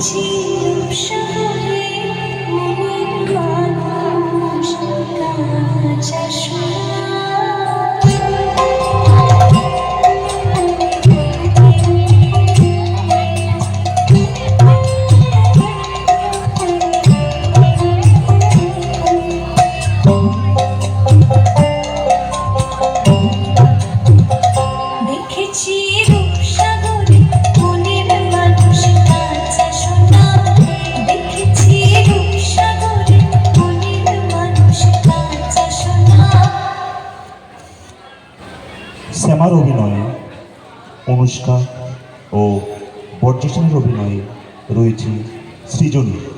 情有生 শ্যামার অভিনয়ে অনুষ্কা ও বর্জেশনের অভিনয়ে রয়েছে সৃজনী।